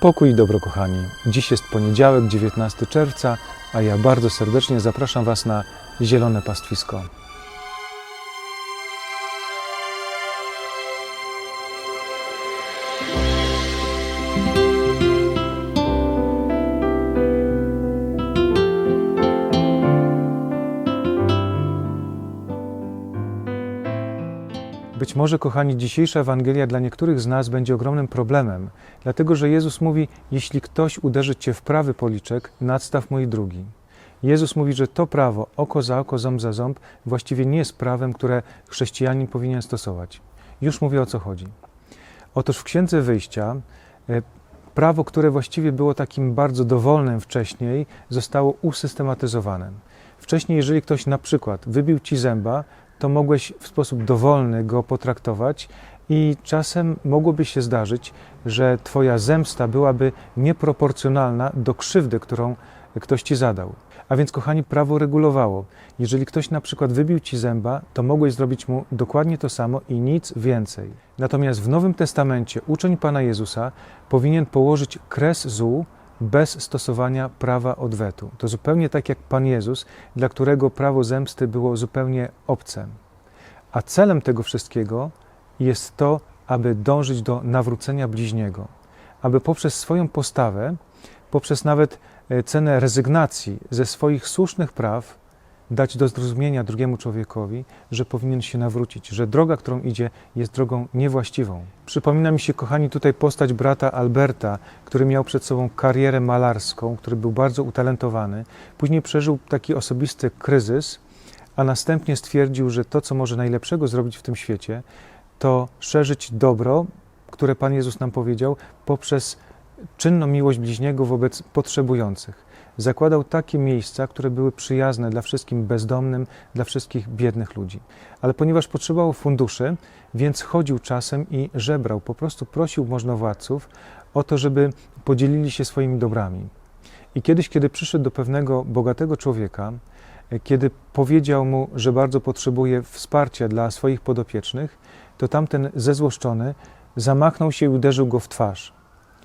Pokój i dobro, kochani. Dziś jest poniedziałek, 19 czerwca, a ja bardzo serdecznie zapraszam Was na Zielone Pastwisko. Być może, kochani, dzisiejsza Ewangelia dla niektórych z nas będzie ogromnym problemem, dlatego że Jezus mówi: Jeśli ktoś uderzy cię w prawy policzek, nadstaw mój drugi. Jezus mówi, że to prawo, oko za oko, ząb za ząb, właściwie nie jest prawem, które chrześcijanin powinien stosować. Już mówię o co chodzi. Otóż w Księdze Wyjścia e, prawo, które właściwie było takim bardzo dowolnym wcześniej, zostało usystematyzowane. Wcześniej, jeżeli ktoś na przykład wybił ci zęba, to mogłeś w sposób dowolny go potraktować i czasem mogłoby się zdarzyć, że Twoja zemsta byłaby nieproporcjonalna do krzywdy, którą ktoś Ci zadał. A więc, kochani, prawo regulowało. Jeżeli ktoś na przykład wybił Ci zęba, to mogłeś zrobić mu dokładnie to samo i nic więcej. Natomiast w Nowym Testamencie uczeń Pana Jezusa powinien położyć kres złu bez stosowania prawa odwetu. To zupełnie tak jak Pan Jezus, dla którego prawo zemsty było zupełnie obce. A celem tego wszystkiego jest to, aby dążyć do nawrócenia bliźniego, aby poprzez swoją postawę, poprzez nawet e, cenę rezygnacji ze swoich słusznych praw, dać do zrozumienia drugiemu człowiekowi, że powinien się nawrócić, że droga, którą idzie, jest drogą niewłaściwą. Przypomina mi się, kochani, tutaj postać brata Alberta, który miał przed sobą karierę malarską, który był bardzo utalentowany. Później przeżył taki osobisty kryzys, a następnie stwierdził, że to, co może najlepszego zrobić w tym świecie, to szerzyć dobro, które Pan Jezus nam powiedział, poprzez czynną miłość bliźniego wobec potrzebujących zakładał takie miejsca, które były przyjazne dla wszystkim bezdomnym, dla wszystkich biednych ludzi. Ale ponieważ potrzebował funduszy, więc chodził czasem i żebrał, po prostu prosił możnowładców o to, żeby podzielili się swoimi dobrami. I kiedyś, kiedy przyszedł do pewnego bogatego człowieka, kiedy powiedział mu, że bardzo potrzebuje wsparcia dla swoich podopiecznych, to tamten zezłoszczony zamachnął się i uderzył go w twarz.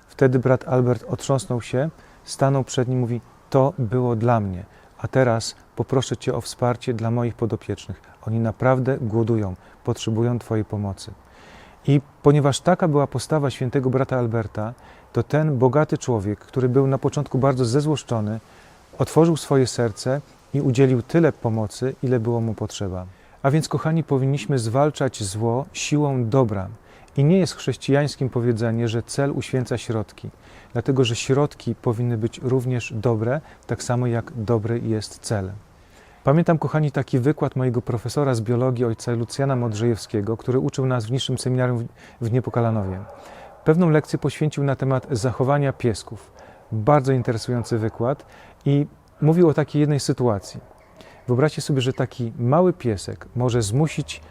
Wtedy brat Albert otrząsnął się, stanął przed nim i mówi: To było dla mnie, a teraz poproszę Cię o wsparcie dla moich podopiecznych. Oni naprawdę głodują, potrzebują Twojej pomocy. I ponieważ taka była postawa świętego brata Alberta, to ten bogaty człowiek, który był na początku bardzo zezłoszczony, otworzył swoje serce i udzielił tyle pomocy, ile było mu potrzeba. A więc, kochani, powinniśmy zwalczać zło siłą dobra. I nie jest chrześcijańskim powiedzenie, że cel uświęca środki, dlatego że środki powinny być również dobre, tak samo jak dobry jest cel. Pamiętam, kochani, taki wykład mojego profesora z biologii, ojca Lucjana Modrzejewskiego, który uczył nas w niższym seminarium w Niepokalanowie. Pewną lekcję poświęcił na temat zachowania piesków. Bardzo interesujący wykład i mówił o takiej jednej sytuacji. Wyobraźcie sobie, że taki mały piesek może zmusić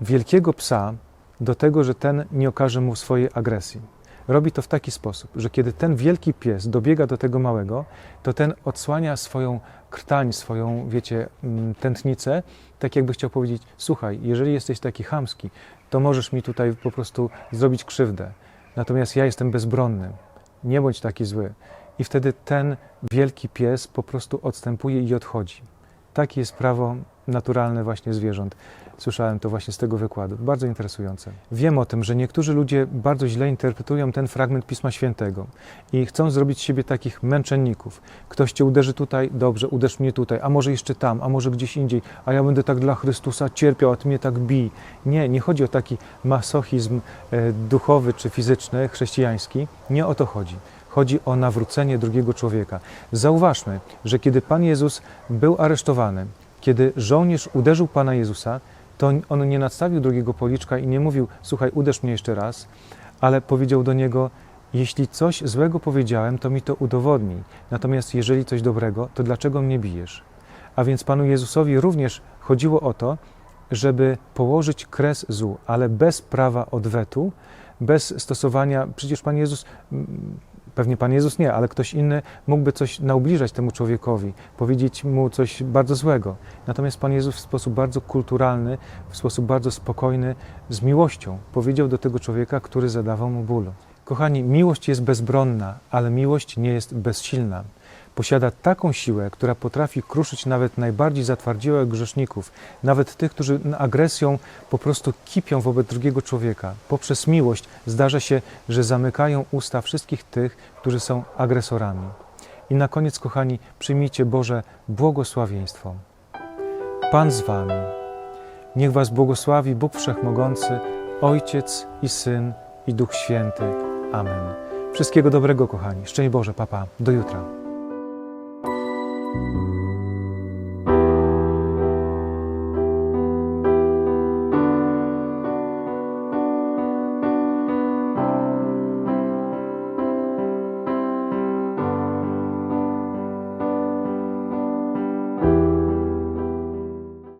wielkiego psa do tego, że ten nie okaże mu swojej agresji. Robi to w taki sposób, że kiedy ten wielki pies dobiega do tego małego, to ten odsłania swoją krtań, swoją, wiecie, mm, tętnicę, tak jakby chciał powiedzieć: Słuchaj, jeżeli jesteś taki chamski, to możesz mi tutaj po prostu zrobić krzywdę. Natomiast ja jestem bezbronny. Nie bądź taki zły. I wtedy ten wielki pies po prostu odstępuje i odchodzi. Takie jest prawo naturalne właśnie zwierząt. Słyszałem to właśnie z tego wykładu. Bardzo interesujące. Wiem o tym, że niektórzy ludzie bardzo źle interpretują ten fragment Pisma Świętego i chcą zrobić z siebie takich męczenników. Ktoś cię uderzy tutaj, dobrze, uderz mnie tutaj, a może jeszcze tam, a może gdzieś indziej, a ja będę tak dla Chrystusa cierpiał, a ty mnie tak bij. Nie, nie chodzi o taki masochizm e, duchowy czy fizyczny, chrześcijański. Nie o to chodzi. Chodzi o nawrócenie drugiego człowieka. Zauważmy, że kiedy Pan Jezus był aresztowany, kiedy żołnierz uderzył Pana Jezusa, to on nie nadstawił drugiego policzka i nie mówił: Słuchaj, uderz mnie jeszcze raz, ale powiedział do niego: Jeśli coś złego powiedziałem, to mi to udowodnij. Natomiast jeżeli coś dobrego, to dlaczego mnie bijesz? A więc Panu Jezusowi również chodziło o to, żeby położyć kres złu, ale bez prawa odwetu, bez stosowania. Przecież Pan Jezus Pewnie Pan Jezus nie, ale ktoś inny mógłby coś naubliżać temu człowiekowi, powiedzieć mu coś bardzo złego. Natomiast Pan Jezus w sposób bardzo kulturalny, w sposób bardzo spokojny, z miłością powiedział do tego człowieka, który zadawał mu ból. Kochani, miłość jest bezbronna, ale miłość nie jest bezsilna. Posiada taką siłę, która potrafi kruszyć nawet najbardziej zatwardziłych grzeszników, nawet tych, którzy agresją po prostu kipią wobec drugiego człowieka. Poprzez miłość zdarza się, że zamykają usta wszystkich tych, którzy są agresorami. I na koniec, kochani, przyjmijcie Boże błogosławieństwo. Pan z Wami. Niech Was błogosławi Bóg Wszechmogący, Ojciec i Syn i Duch Święty. Amen. Wszystkiego dobrego, kochani. Szczęść Boże, papa. Do jutra. Bye.